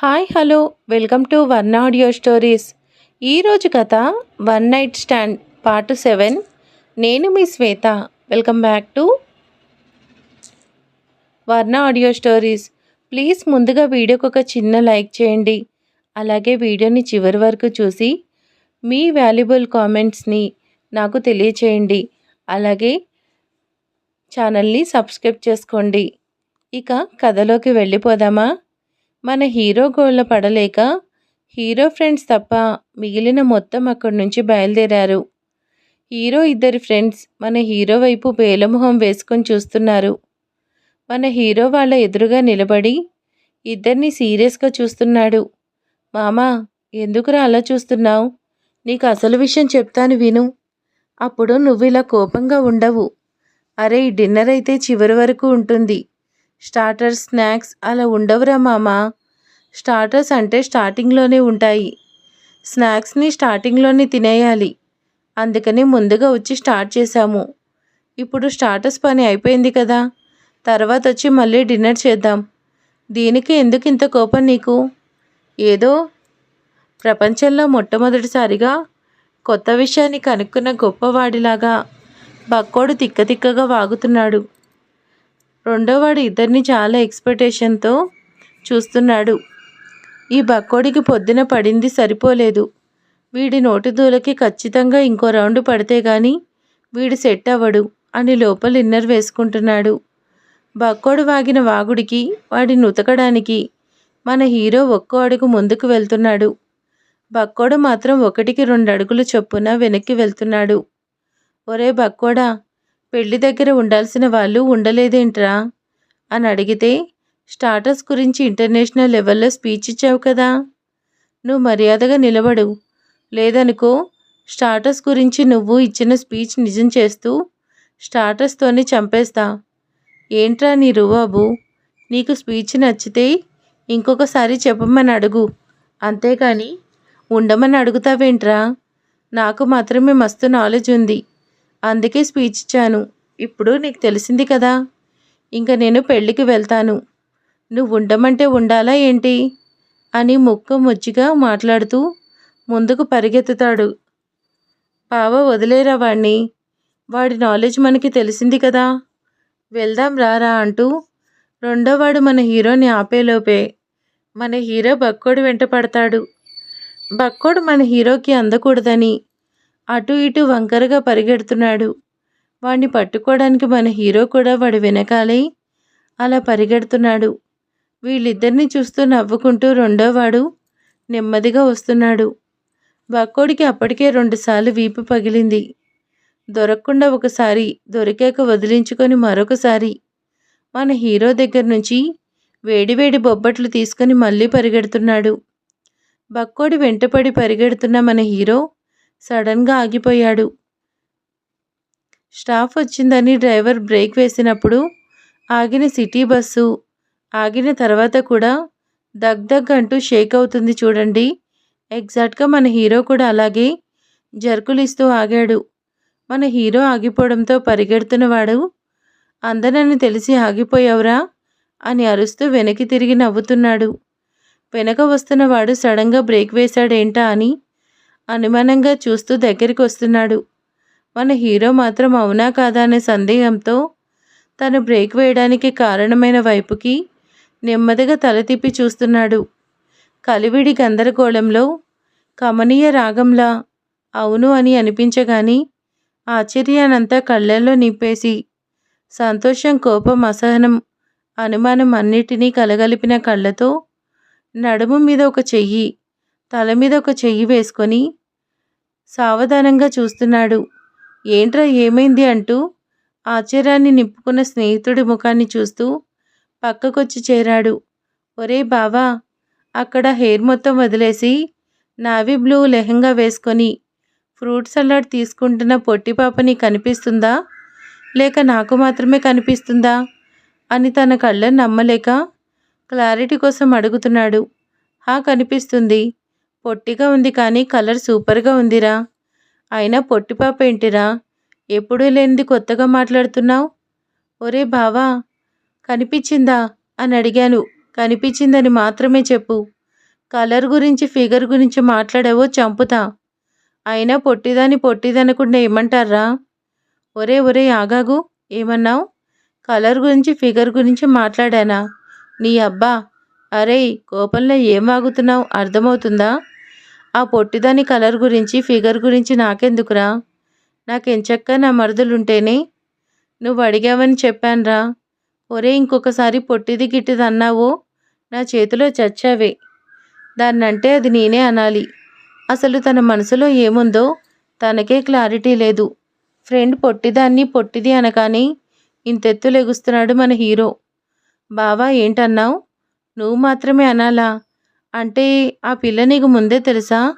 Hi hello. Welcome to one audio stories. ఈరోజు కథ one night stand part seven. నేను మీ Shweta. Welcome back to Varna audio stories. Please ముందుగా వీడియోకి ఒక చిన్న లైక్ చేయండి. అలాగే వీడియోని చివరి వరకు చూసి మీ వాల్యుబుల్ కామెంట్స్ని నాకు తెలియచేయండి. అలాగే ఛానల్ని సబ్స్క్రైబ్ చేసుకోండి. ఇక కథలోకి వెళ్ళిపోదామా? మన హీరో గోళ్ళ పడలేక హీరో ఫ్రెండ్స్ తప్ప మిగిలిన మొత్తం అక్కడి నుంచి బయలుదేరారు. హీరో ఇద్దరి ఫ్రెండ్స్ మన హీరో వైపు పేలమొహం వేసుకొని చూస్తున్నారు. మన హీరో వాళ్ళ ఎదురుగా నిలబడి ఇద్దరిని సీరియస్గా చూస్తున్నాడు. మామా ఎందుకురా అలా చూస్తున్నావు? నీకు అసలు విషయం చెప్తాను విను. అప్పుడు నువ్వు ఇలా కోపంగా ఉండవు. అరే డిన్నర్ అయితే చివరి వరకు ఉంటుంది. స్టార్టర్స్ స్నాక్స్ అలా ఉండవురా మామ. స్టార్టర్స్ అంటే స్టార్టింగ్లోనే ఉంటాయి. స్నాక్స్ని స్టార్టింగ్లోనే తినేయాలి. అందుకని ముందుగా వచ్చి స్టార్ట్ చేశాము. ఇప్పుడు స్టార్టర్స్ పని అయిపోయింది కదా. తర్వాత వచ్చి మళ్ళీ డిన్నర్ చేద్దాం. దీనికి ఎందుకు ఇంత కోపం నీకు? ఏదో ప్రపంచంలో మొట్టమొదటిసారిగా కొత్త విషయాన్ని కనుక్కున్న గొప్పవాడిలాగా బక్కోడు తిక్కతిక్కగా వాగుతున్నాడు. రెండోవాడు ఇద్దరిని చాలా ఎక్స్పెక్టేషన్తో చూస్తున్నాడు. ఈ బక్కోడికి పొద్దున పడింది సరిపోలేదు. వీడి నోటి దూలకి ఖచ్చితంగా ఇంకో రౌండ్ పడితే గాని వీడు సెట్ అవ్వడు అని లోపల ఇన్నర్ వేసుకుంటున్నాడు. బక్కోడు వాగిన వాగుడికి వాడిని ఉతకడానికి మన హీరో ఒక్కో అడుగు ముందుకు వెళ్తున్నాడు. బక్కోడు మాత్రం ఒకటికి రెండు అడుగులు చొప్పున వెనక్కి వెళ్తున్నాడు. ఒరే బక్కోడా పెళ్ళి దగ్గర ఉండాల్సిన వాళ్ళు ఉండలేదేంట్రా? అని అడిగితే స్టాటస్ గురించి ఇంటర్నేషనల్ లెవెల్లో స్పీచ్ ఇచ్చావు కదా? నువ్వు మర్యాదగా నిలబడు. లేదనుకో స్టాటస్ గురించి నువ్వు ఇచ్చిన స్పీచ్ నిజం చేస్తూ స్టాటస్తోనే చంపేస్తా. ఏంట్రా నీ రుబాబు నీకు స్పీచ్ నచ్చితే ఇంకొకసారి చెప్పమని అడుగు. అంతేకాని ఉండమని అడుగుతావేంట్రా? నాకు మాత్రమే మస్తు నాలెడ్జ్ ఉంది. అందుకే స్పీచ్ ఇచ్చాను. ఇప్పుడు నీకు తెలిసింది కదా. ఇంకా నేను పెళ్ళికి వెళ్తాను. నువ్వు ఉండమంటే ఉండాలా ఏంటి? అని ముక్క ముచ్చిగా మాట్లాడుతూ ముందుకు పరిగెత్తుతాడు. బావ వదిలేరా వాణ్ణి? వాడి నాలెడ్జ్ మనకి తెలిసింది కదా. వెళ్దాం రారా అంటూ రెండోవాడు మన హీరోని ఆపేలోపే మన హీరో బక్కోడు వెంట పడతాడు. బక్కోడు మన హీరోకి అందకూడదని అటు ఇటు వంకరగా పరిగెడుతున్నాడు. వాడిని పట్టుకోవడానికి మన హీరో కూడా వాడు వెనకాలే అలా పరిగెడుతున్నాడు. వీళ్ళిద్దరిని చూస్తూ నవ్వుకుంటూ రెండోవాడు నెమ్మదిగా వస్తున్నాడు. బక్కోడికి అప్పటికే రెండుసార్లు వీపు పగిలింది. దొరకకుండా ఒకసారి దొరికాక వదిలించుకొని మరొకసారి మన హీరో దగ్గర నుంచి వేడివేడి బొబ్బట్లు తీసుకొని మళ్ళీ పరిగెడుతున్నాడు. బక్కోడి వెంటపడి పరిగెడుతున్న మన హీరో సడన్గా ఆగిపోయాడు. స్టాఫ్ వచ్చిందని డ్రైవర్ బ్రేక్ వేసినప్పుడు ఆగిన సిటీ బస్సు ఆగిన తర్వాత కూడా దగ్ దగ్ అంటూ షేక్ అవుతుంది చూడండి. ఎగ్జాక్ట్గా మన హీరో కూడా అలాగే జర్కులిస్తూ ఆగాడు. మన హీరో ఆగిపోవడంతో పరిగెడుతున్నవాడు అందనని తెలిసి ఆగిపోయావురా అని అరుస్తూ వెనక్కి తిరిగి నవ్వుతున్నాడు. వెనక వస్తున్నవాడు సడన్గా బ్రేక్ వేశాడేంటా అని అనుమానంగా చూస్తూ దగ్గరికి వస్తున్నాడు. మన హీరో మాత్రం అవునా కాదా అనే సందేహంతో తను బ్రేక్ వేయడానికి కారణమైన వైపుకి నెమ్మదిగా తల తిప్పి చూస్తున్నాడు. కలివిడి గందరగోళంలో కమనీయ రాగంలా? అవును అని అనిపించగాని ఆశ్చర్యానంతా కళ్ళల్లో నింపేసి సంతోషం కోపం అసహనం అనుమానం అన్నిటినీ కలగలిపిన కళ్ళతో నడుము మీద ఒక చెయ్యి తల మీద ఒక చెయ్యి వేసుకొని సావధానంగా చూస్తున్నాడు. ఏంట్రా ఏమైంది? అంటూ ఆశ్చర్యాన్ని నింపుకున్న స్నేహితుడి ముఖాన్ని చూస్తూ పక్కకొచ్చి చేరాడు. ఒరే బావా అక్కడ హెయిర్ మొత్తం వదిలేసి నావీ బ్లూ లెహంగా వేసుకొని ఫ్రూట్ సలాడ్ తీసుకుంటున్న పొట్టి పాపని కనిపిస్తుందా? లేక నాకు మాత్రమే కనిపిస్తుందా? అని తన కళ్ళను నమ్మలేక క్లారిటీ కోసం అడుగుతున్నాడు. హా కనిపిస్తుంది. పొట్టిగా ఉంది కానీ కలర్ సూపర్గా ఉందిరా. అయినా పొట్టి పాప ఏంటిరా? ఎప్పుడూ లేనిది కొత్తగా మాట్లాడుతున్నావు? ఒరే బావా కనిపించిందా? అని అడిగాను. కనిపించిందని మాత్రమే చెప్పు. కలర్ గురించి ఫిగర్ గురించి మాట్లాడావో చంపుతా. అయినా పొట్టిదాని పొట్టిదనకుండా ఏమంటారా? ఒరే ఒరే ఆగాగు. ఏమన్నావు? కలర్ గురించి ఫిగర్ గురించి మాట్లాడానా? నీ అబ్బా అరే కోపంలో ఏం వాగుతున్నావు? అర్థమవుతుందా? ఆ పొట్టిదాని కలర్ గురించి ఫిగర్ గురించి నాకెందుకురా? నాకెంచక్క నా మరుదులుంటేనే? నువ్వు అడిగావని చెప్పానురా. ఒరే ఇంకొకసారి పొట్టిది గిట్టిది అన్నావో? నా చేతిలో చచ్చావే. దాన్నంటే అది నేనే అనాలి. అసలు తన మనసులో ఏముందో తనకే క్లారిటీ లేదు. ఫ్రెండ్ పొట్టిదాన్ని పొట్టిది అనగానే ఇంతెత్తు లెగుస్తున్నాడు మన హీరో. బావా ఏంటన్నావు? నువ్వు మాత్రమే అనాలా? అంటే ఆ పిల్ల నీకు ముందే తెలుసా?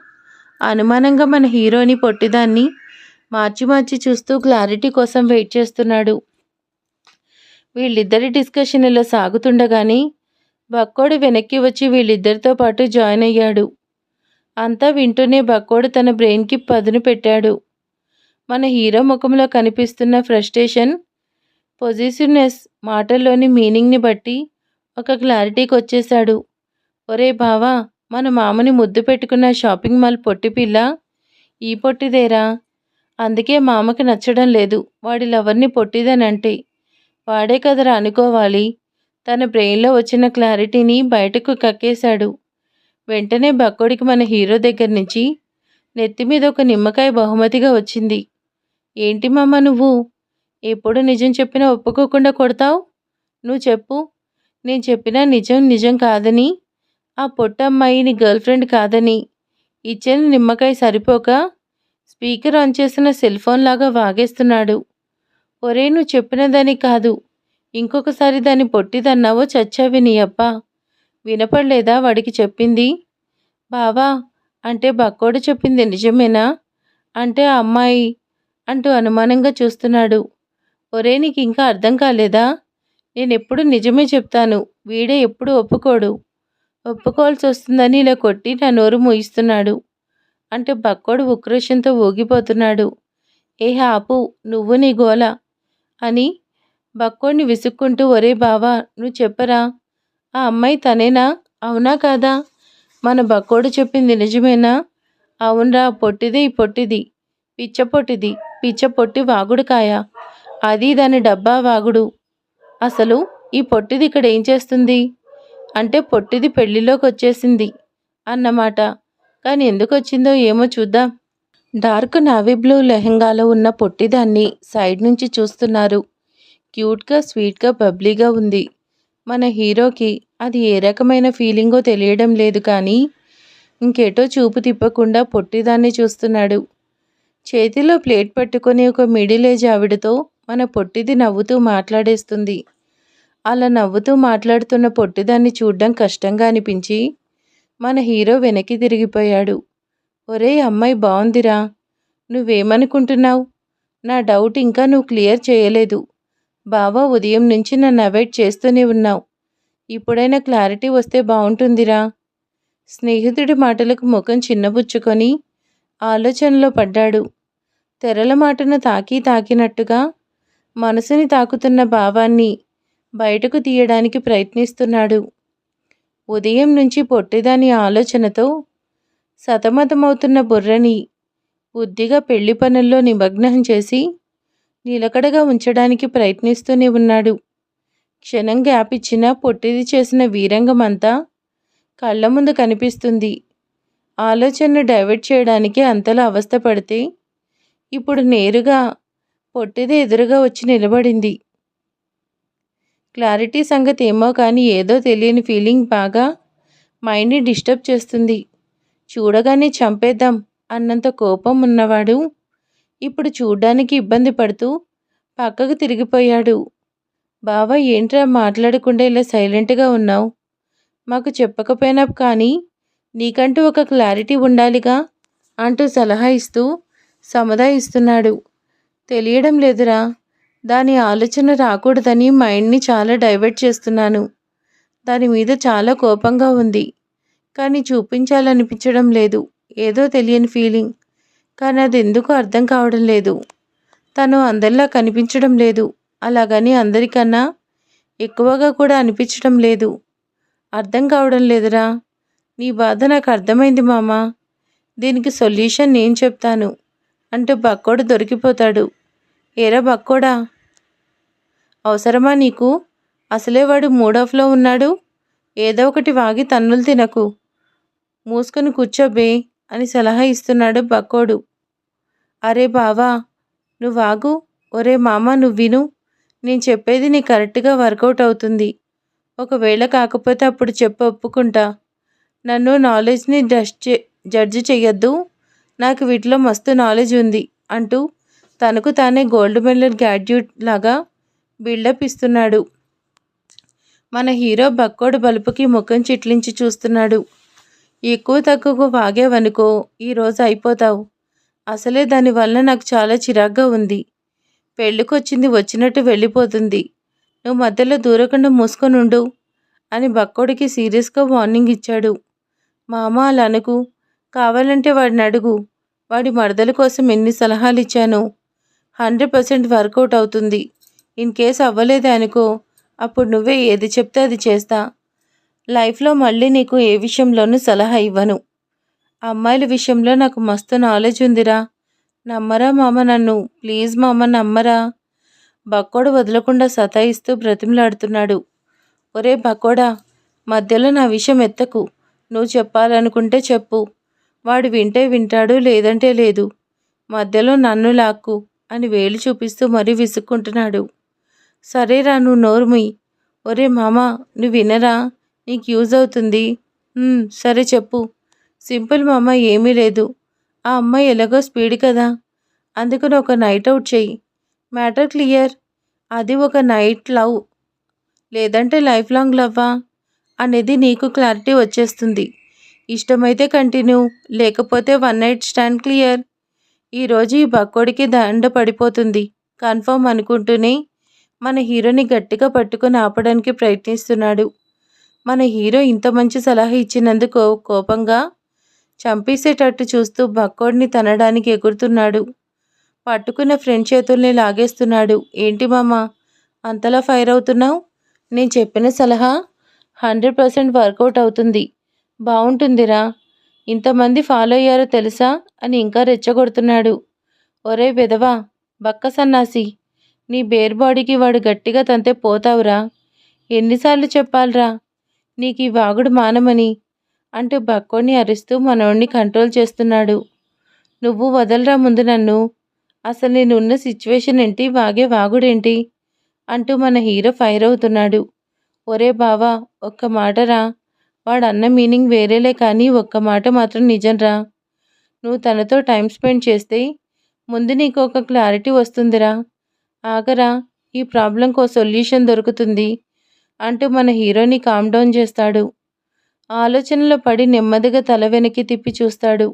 అనుమానంగా మన హీరోని పొట్టిదాన్ని మార్చి మార్చి చూస్తూ క్లారిటీ కోసం వెయిట్ చేస్తున్నాడు. వీళ్ళిద్దరి డిస్కషన్ ఇలా సాగుతుండగానే బక్కోడు వెనక్కి వచ్చి వీళ్ళిద్దరితో పాటు జాయిన్ అయ్యాడు. అంతా వింటూనే బక్కోడు తన బ్రెయిన్కి పదును పెట్టాడు. మన హీరో ముఖంలో కనిపిస్తున్న ఫ్రస్ట్రేషన్ పొజిటివ్నెస్ మాటల్లోని మీనింగ్ని బట్టి ఒక క్లారిటీకి వచ్చేశాడు ఒరే బావా మన మామని ముద్దు పెట్టుకున్న షాపింగ్ మాల్ పొట్టి పిల్ల ఈ పొట్టిదేరా? అందుకే మామకి నచ్చడం లేదు. వాడి లవర్ని పొట్టిదనంటే. వాడే కదరా అనుకోవాలి. తన బ్రెయిన్లో వచ్చిన క్లారిటీని బయటకు కక్కేశాడు. వెంటనే బక్కోడికి మన హీరో దగ్గర నుంచి నెత్తి మీద ఒక నిమ్మకాయ బహుమతిగా వచ్చింది. ఏంటి మామ నువ్వు? ఎప్పుడు నిజం చెప్పినా ఒప్పుకోకుండా కొడతావు? నువ్వు చెప్పు. నేను చెప్పినా నిజం నిజం కాదని? ఆ పొట్టమ్మాయి నీ గర్ల్ ఫ్రెండ్ కాదని? ఇచ్చిన నిమ్మకాయ సరిపోక? స్పీకర్ ఆన్ చేసిన సెల్ ఫోన్ లాగా వాగేస్తున్నాడు. ఒరే నువ్వు చెప్పినదని కాదు. ఇంకొకసారి దాన్ని పొట్టిదన్నావో చచ్చావి నీ అబ్బా. వినపడలేదా వాడికి చెప్పింది? బావా అంటే బక్కోడు చెప్పింది నిజమేనా? అంటే ఆ అమ్మాయి అంటూ అనుమానంగా చూస్తున్నాడు. ఒరే నీకు ఇంకా అర్థం కాలేదా? నేను ఎప్పుడు నిజమే చెప్తాను. వీడే ఎప్పుడు ఒప్పుకోడు. ఒప్పుకోవాల్సి వస్తుందని ఇలా కొట్టి నా నోరు మూయిస్తున్నాడు. అంటే బక్కోడు ఉక్రోషంతో ఊగిపోతున్నాడు. ఏ ఆపు నువ్వు నీ గోల అని బక్కోడిని విసుక్కుంటూ ఒరే బావా నువ్వు చెప్పరా? ఆ అమ్మాయి తనేనా? అవునా కాదా? మన బక్కోడు చెప్పింది నిజమేనా? అవునరా పొట్టిది పొట్టిది. పిచ్చ పొట్టిది. పిచ్చ పొట్టి వాగుడుకాయ అది దాని డబ్బా వాగుడు. అసలు ఈ పొట్టిది ఇక్కడ ఏం చేస్తుంది? అంటే పొట్టిది పెళ్ళిలోకి వచ్చేసింది అన్నమాట. కానీ ఎందుకు వచ్చిందో ఏమో చూద్దాం. డార్క్ నావీ బ్లూ లెహెంగాలో ఉన్న పొట్టిదాన్ని సైడ్ నుంచి చూస్తున్నారు. క్యూట్గా స్వీట్గా బబ్లీగా ఉంది. మన హీరోకి అది ఏ రకమైన ఫీలింగో తెలియడం లేదు కానీ ఇంకేటో చూపు తిప్పకుండా పొట్టిదాన్ని చూస్తున్నాడు. చేతిలో ప్లేట్ పట్టుకొని ఒక మిడిల్ ఏజ్ ఆవిడతో మన పొట్టిది నవ్వుతూ మాట్లాడేస్తుంది. అలా నవ్వుతూ మాట్లాడుతున్న పొట్టిదాన్ని చూడ్డం కష్టంగా అనిపించి మన హీరో వెనక్కి తిరిగిపోయాడు. ఒరే అమ్మాయి బాగుందిరా నువ్వేమనుకుంటున్నావు? నా డౌట్ ఇంకా నువ్వు క్లియర్ చేయలేదు. బావా ఉదయం నుంచి నన్ను అవాయిడ్ చేస్తూనే ఉన్నావు. ఇప్పుడైనా క్లారిటీ వస్తే బాగుంటుందిరా స్నేహితుడి మాటలకు ముఖం చిన్నబుచ్చుకొని ఆలోచనలో పడ్డాడు. తెరల మాటను తాకి తాకినట్టుగా మనసుని తాకుతున్న భావాన్ని బయటకు తీయడానికి ప్రయత్నిస్తున్నాడు. ఉదయం నుంచి పొట్టిదాని ఆలోచనతో సతమతమవుతున్న బుర్రని బుద్ధిగా పెళ్ళి పనుల్లో నిమగ్నం చేసి నిలకడగా ఉంచడానికి ప్రయత్నిస్తూనే ఉన్నాడు. క్షణం గ్యాప్ ఇచ్చిన పొట్టిది చేసిన వీరంగమంతా కళ్ళ ముందు కనిపిస్తుంది. ఆలోచనను డైవర్ట్ చేయడానికి అంతలా అవస్థపడితే ఇప్పుడు నేరుగా పొట్టిది ఎదురుగా వచ్చి నిలబడింది. క్లారిటీ సంగతి ఏమో కానీ ఏదో తెలియని ఫీలింగ్ బాగా మైండ్ని డిస్టర్బ్ చేస్తుంది. చూడగానే చంపేద్దాం అన్నంత కోపం ఉన్నవాడు ఇప్పుడు చూడ్డానికి ఇబ్బంది పడుతూ పక్కకు తిరిగిపోయాడు. బావా ఏంట్రా మాట్లాడకుండా ఇలా సైలెంట్గా ఉన్నావు? మాకు చెప్పకపోయినా కానీ నీకంటూ ఒక క్లారిటీ ఉండాలిగా అంటూ సలహా ఇస్తూ సముదాయిస్తున్నాడు. తెలియడం లేదురా. దాని ఆలోచన రాకూడదని మైండ్ని చాలా డైవర్ట్ చేస్తున్నాను. దాని మీద చాలా కోపంగా ఉంది. కానీ చూపించాలనిపించడం లేదు. ఏదో తెలియని ఫీలింగ్. కానీ అది ఎందుకు అర్థం కావడం లేదు. తను అందరిలా కనిపించడం లేదు. అలాగని అందరికన్నా ఎక్కువగా కూడా అనిపించడం లేదు. అర్థం కావడం లేదురా. నీ బాధ నాకు అర్థమైంది మామ. దీనికి సొల్యూషన్ నేను చెప్తాను. అంటూ బక్కోడు దొరికిపోతాడు. ఏరా బక్కోడా? అవసరమా నీకు? అసలే వాడు మూడోఫ్లో ఉన్నాడు. ఏదో ఒకటి వాగి తన్నులు తినకు. మూసుకొని కూర్చోబే అని సలహా ఇస్తున్నాడు బక్కోడు. అరే బావా నువ్వు వాగు ఒరే మామ నువ్వు విను. నేను చెప్పేది నీ కరెక్ట్గా వర్కౌట్ అవుతుంది. ఒకవేళ కాకపోతే అప్పుడు చెప్పు ఒప్పుకుంటా. నన్ను నాలెడ్జ్ని డస్ట్ చే జడ్జి చెయ్యొద్దు. నాకు వీటిలో మస్తు నాలెడ్జ్ ఉంది అంటూ తనకు తానే గోల్డ్ మెడల్ గ్రాడ్యుయేట్ లాగా బిల్డప్ ఇస్తున్నాడు. మన హీరో బక్కోడు బలుపుకి ముఖం చిట్లించి చూస్తున్నాడు. ఎక్కువ తక్కువ వాగేవనుకో ఈరోజు అయిపోతావు. అసలే దానివల్ల నాకు చాలా చిరాగ్గా ఉంది. పెళ్ళికొచ్చింది వచ్చినట్టు వెళ్ళిపోతుంది. నువ్వు మధ్యలో దూరకుండా మూసుకొని ఉండు అని బక్కోడికి సీరియస్గా వార్నింగ్ ఇచ్చాడు. మామ అలా అనుకు కావాలంటే వాడిని అడుగు. వాడి మరదల కోసం ఎన్ని సలహాలు ఇచ్చాను. హండ్రెడ్ పర్సెంట్ వర్కౌట్ అవుతుంది. ఇన్ కేస్ అవ్వలేదే అనుకో అప్పుడు నువ్వే ఏది చెప్తే అది చేస్తా. లైఫ్లో మళ్ళీ నీకు ఏ విషయంలోనూ సలహా ఇవ్వను. అమ్మాయిల విషయంలో నాకు మస్తు నాలెడ్జ్ ఉందిరా. నమ్మరా మామ నన్ను? ప్లీజ్ మామ నమ్మరా? బక్కోడు వదలకుండా సతాయిస్తూ బ్రతిమలాడుతున్నాడు. ఒరే బక్కోడా మధ్యలో నా విషయం ఎత్తకు. నువ్వు చెప్పాలనుకుంటే చెప్పు. వాడు వింటే వింటాడు లేదంటే లేదు. మధ్యలో నన్ను లాక్కు. అని వేలు చూపిస్తూ మరీ విసుక్కుంటున్నాడు. సరేరా నువ్వు నోర్మి ఒరే మామ నువ్వు వినరా? నీకు యూజ్ అవుతుంది. సరే చెప్పు. సింపుల్ మామ ఏమీ లేదు. ఆ అమ్మాయి ఎలాగో స్పీడ్ కదా. అందుకని ఒక నైట్ అవుట్ చెయ్యి. Matter clear? అది ఒక నైట్ లవ్. లేదంటే లైఫ్ లాంగ్ లవ్వా? అనేది నీకు క్లారిటీ వచ్చేస్తుంది. ఇష్టమైతే కంటిన్యూ. లేకపోతే వన్ నైట్ స్టాండ్ క్లియర్? ఈరోజు ఈ బక్కోడికి దండ పడిపోతుంది. కన్ఫర్మ్ అనుకుంటూనే మన హీరోని గట్టిగా పట్టుకొని ఆపడానికి ప్రయత్నిస్తున్నాడు. మన హీరో ఇంత మంచి సలహా ఇచ్చినందుకు కోపంగా చంపేసేటట్టు చూస్తూ బక్కోడిని తనడానికి ఎగురుతున్నాడు. పట్టుకున్న ఫ్రెండ్ చేతుల్ని లాగేస్తున్నాడు. ఏంటి మామ అంతలా ఫైర్ అవుతున్నావు? నేను చెప్పిన సలహా హండ్రెడ్ పర్సెంట్ వర్కౌట్ అవుతుంది. బాగుంటుందిరా ఇంతమంది ఫాలో అయ్యారో తెలుసా? అని ఇంకా రెచ్చగొడుతున్నాడు. ఒరే విధవా బక్క సన్నాసి నీ బేర్ బాడీకి వాడు గట్టిగా తంతే పోతావురా. ఎన్నిసార్లు చెప్పాలిరా నీకు ఈ వాగుడు మానమని అంటూ బక్కోడిని అరుస్తూ మనోడిని కంట్రోల్ చేస్తున్నాడు. నువ్వు వదలరా ముందు నన్ను? అసలు నేను ఉన్న సిచ్యువేషన్ ఏంటి? వాగే వాగుడేంటి? అంటూ మన హీరో ఫైర్ అవుతున్నాడు. ఒరే బావా ఒక్క మాటరా? వాడు అన్న మీనింగ్ వేరేలే కానీ ఒక్క మాట మాత్రం నిజంరా నువ్వు తనతో టైం స్పెండ్ చేస్తే ముందు నీకు ఒక క్లారిటీ వస్తుందిరా. ఆగరా ఈ ప్రాబ్లంకు సొల్యూషన్ దొరుకుతుంది అంటూ మన హీరోని కామ్ డౌన్ చేస్తాడు. ఆలోచనలో పడి నెమ్మదిగా తల వెనక్కి తిప్పి చూస్తాడు.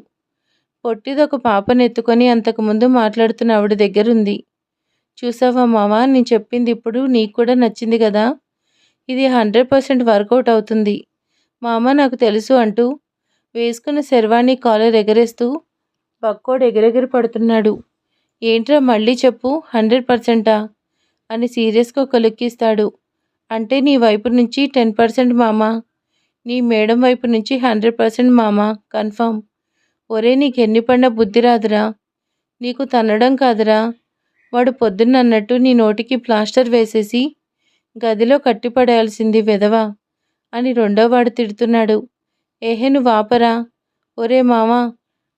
పొట్టిదొక పాపను ఎత్తుకొని అంతకుముందు మాట్లాడుతున్న ఆవిడ దగ్గరుంది. చూసావా మావా నేను చెప్పింది ఇప్పుడు నీకు కూడా నచ్చింది కదా? ఇది హండ్రెడ్ పర్సెంట్ వర్కౌట్ అవుతుంది. మామ నాకు తెలుసు అంటూ వేసుకున్న శర్వాణి కాలర్ ఎగరేస్తూ పక్కోడు ఎగిరెగిరి పడుతున్నాడు. ఏంట్రా మళ్ళీ చెప్పు హండ్రెడ్ పర్సెంటా? అని సీరియస్గా ఒక లుక్కిస్తాడు అంటే నీ వైపు నుంచి టెన్ పర్సెంట్ మామ. నీ మేడం వైపు నుంచి హండ్రెడ్ పర్సెంట్ మామ కన్ఫర్మ్ ఒరే నీకు ఎన్ని పడిన బుద్ధి రాదురా. నీకు తన్నడం కాదురా. వాడు పొద్దున్న అన్నట్టు నీ నోటికి ప్లాస్టర్ వేసేసి గదిలో కట్టిపడేయాల్సింది వెధవా. అని రెండోవాడు తిడుతున్నాడు. ఏహే నువ్వు ఆపరా ఒరే మామా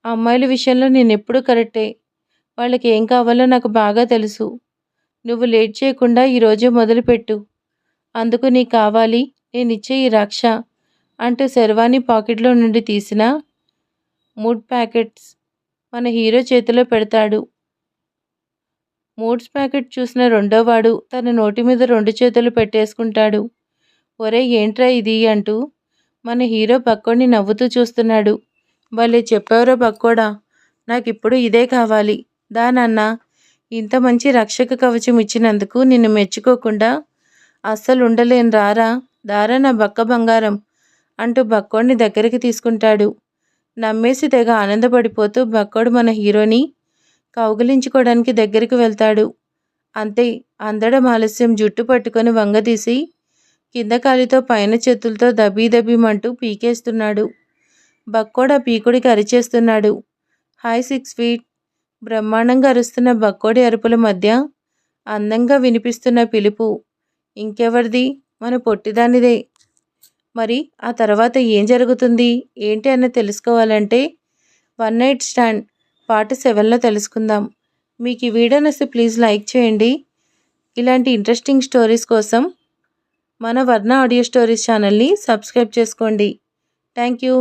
అమ్మాయిల విషయంలో నేను ఎప్పుడూ కరెక్టే. వాళ్ళకి ఏం కావాలో నాకు బాగా తెలుసు. నువ్వు లేట్ చేయకుండా ఈరోజే మొదలుపెట్టు. అందుకు నీకు కావాలి నేనిచ్చే ఈ రక్ష అంటూ శర్వాణి పాకెట్లో నుండి తీసిన మూడ్ ప్యాకెట్స్ మన హీరో చేతిలో పెడతాడు. మూడ్స్ ప్యాకెట్ చూసిన రెండోవాడు తన నోటి మీద రెండు చేతులు పెట్టేసుకుంటాడు. ఒరే ఏంట్రా ఇది అంటూ మన హీరో పక్కోడిని నవ్వుతూ చూస్తున్నాడు. భలే చెప్పావురా పక్కోడా నాకిప్పుడు ఇదే కావాలి. దానన్నా ఇంత మంచి రక్షక కవచం ఇచ్చినందుకు నిన్ను మెచ్చుకోకుండా అస్సలు ఉండలేను రారా దారా నా బక్క బంగారం అంటూ బక్కోడిని దగ్గరికి తీసుకుంటాడు. నమ్మేసి తెగ ఆనందపడిపోతూ బక్కోడు మన హీరోని కౌగిలించుకోవడానికి దగ్గరికి వెళ్తాడు. అంతే అందడం ఆలస్యం జుట్టు పట్టుకొని వంగదీసి కింద కాలితో పైన చేతులతో దబీ దబీమంటూ పీకేస్తున్నాడు. బక్కోడ పీకుడికి అరిచేస్తున్నాడు హాయ్ సిక్స్ ఫీట్. బ్రహ్మాండంగా అరుస్తున్న బక్కోడి అరుపుల మధ్య అందంగా వినిపిస్తున్న పిలుపు. ఇంకెవరిది? మన పొట్టిదానిదే. మరి ఆ తర్వాత ఏం జరుగుతుంది? ఏంటి అన్న తెలుసుకోవాలంటే వన్ నైట్ స్టాండ్ పార్ట్ సెవెన్లో తెలుసుకుందాం. మీకు ఈ వీడియో నస్తే ప్లీజ్ లైక్ చేయండి. ఇలాంటి ఇంట్రెస్టింగ్ స్టోరీస్ కోసం మన వర్ణ ఆడియో స్టోరీస్ ఛానల్ని సబ్స్క్రైబ్ చేసుకోండి. Thank you.